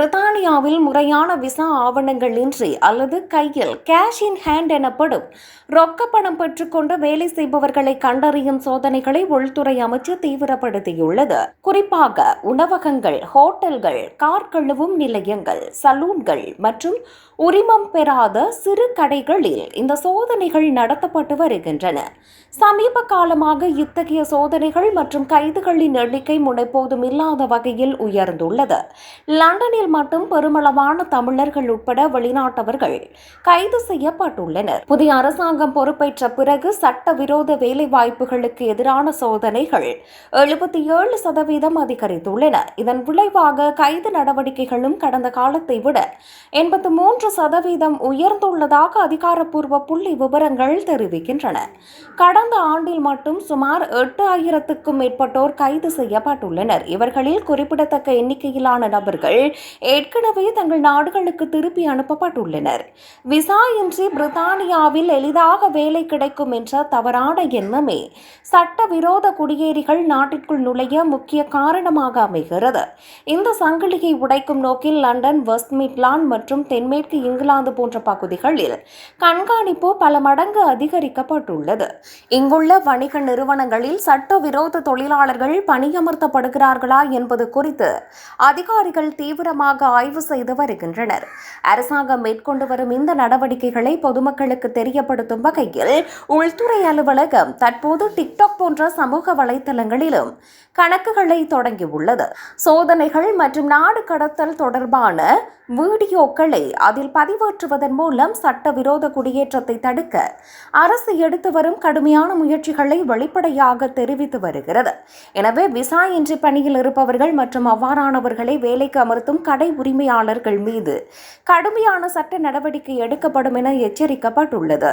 പ്രധാന இந்தியாவில் முறையான விசா ஆவணங்கள் இன்றி அல்லது கையில் கேஷ் இன் ஹேண்ட் எனப்படும் ரொக்க பணம் பெற்றுக்கொண்டு வேலை செய்பவர்களை கண்டறியும் சோதனைகளை உள்துறை அமைச்சு தீவிரப்படுத்தியுள்ளது. குறிப்பாக உணவகங்கள் ஹோட்டல்கள் கார் கழுவும் நிலையங்கள் சலூன்கள் மற்றும் உரிமம் பெறாத சிறு கடைகளில் இந்த சோதனைகள் நடத்தப்பட்டு வருகின்றன. சமீப காலமாக இத்தகைய சோதனைகள் மற்றும் கைதுகளின் எண்ணிக்கை முனைப்போதும் இல்லாத வகையில் உயர்ந்துள்ளது. லண்டனில் மட்டும் பெருமளவான தமிழர்கள் உட்பட வெளிநாட்டவர்கள் கைது செய்யப்பட்டுள்ளனர். புதிய அரசாங்கம் பொறுப்பேற்ற பிறகு சட்டவிரோத வேலை வாய்ப்புகளுக்கு எதிரான சோதனைகள் எழுபத்தி ஏழு சதவீதம் அதிகரித்துள்ளன. இதன் விளைவாக கைது நடவடிக்கைகளும் கடந்த காலத்தை விட எண்பத்து மூன்று சதவீதம் உயர்ந்துள்ளதாக அதிகாரப்பூர்வ புள்ளி விவரங்கள் தெரிவிக்கின்றன. கடந்த ஆண்டில் மட்டும் சுமார் எட்டு ஆயிரத்துக்கும் மேற்பட்டோர் கைது செய்யப்பட்டுள்ளனர். இவர்களில் குறிப்பிடத்தக்க எண்ணிக்கையிலான நபர்கள் ஏற்க ஏற்கனவே தங்கள் நாடுகளுக்கு திருப்பி அனுப்பப்பட்டுள்ளனர். விசா இன்றி பிரித்தானியாவில் எளிதாக வேலை கிடைக்கும் என்ற தவறான எண்ணமே சட்டவிரோத குடியேறிகள் நாட்டிற்குள் நுழைய முக்கிய காரணமாக அமைகிறது. இந்த சங்கிலியை உடைக்கும் நோக்கில் லண்டன் வெஸ்ட் மிட்லாண்ட் மற்றும் தென்மேற்கு இங்கிலாந்து போன்ற பகுதிகளில் கண்காணிப்பு பல மடங்கு அதிகரிக்கப்பட்டுள்ளது. இங்குள்ள வணிக நிறுவனங்களில் சட்டவிரோத தொழிலாளர்கள் பணியமர்த்தப்படுகிறார்களா என்பது குறித்து அதிகாரிகள் தீவிரமாக ஆய்வு செய்து வருகின்றனர். அரசாங்கம் மேற்கொண்டு வரும் இந்த நடவடிக்கைகளை பொதுமக்களுக்கு தெரியப்படுத்தும் வகையில் உள்துறை அலுவலகம் தற்போது டிக்டாக் போன்ற சமூக வலைத்தளங்களிலும் கணக்குகளை தொடங்கியுள்ளது. சோதனைகள் மற்றும் நாடு கடத்தல் தொடர்பான வீடியோக்களை அதில் பதிவேற்றுவதன் மூலம் சட்டவிரோத குடியேற்றத்தை தடுக்க அரசு எடுத்து வரும் கடுமையான முயற்சிகளை வெளிப்படையாக தெரிவித்து வருகிறது. எனவே விசா இன்றி பணியில் இருப்பவர்கள் மற்றும் அவ்வாறானவர்களை வேலைக்கு அமர்த்தும் கடை உரிமையாளர்கள் மீது கடுமையான சட்ட நடவடிக்கை எடுக்கப்படும் என எச்சரிக்கப்பட்டுள்ளது.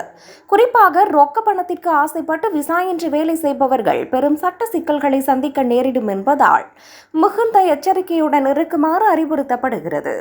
குறிப்பாக ரொக்க பணத்திற்கு ஆசைப்பட்டு விசா இன்றி வேலை செய்பவர்கள் பெரும் சட்ட சிக்கல்களை சந்திக்க நேரிடும் என்பதால் மிகுந்த எச்சரிக்கையுடன் இருக்குமாறு அறிவுறுத்தப்படுகிறது.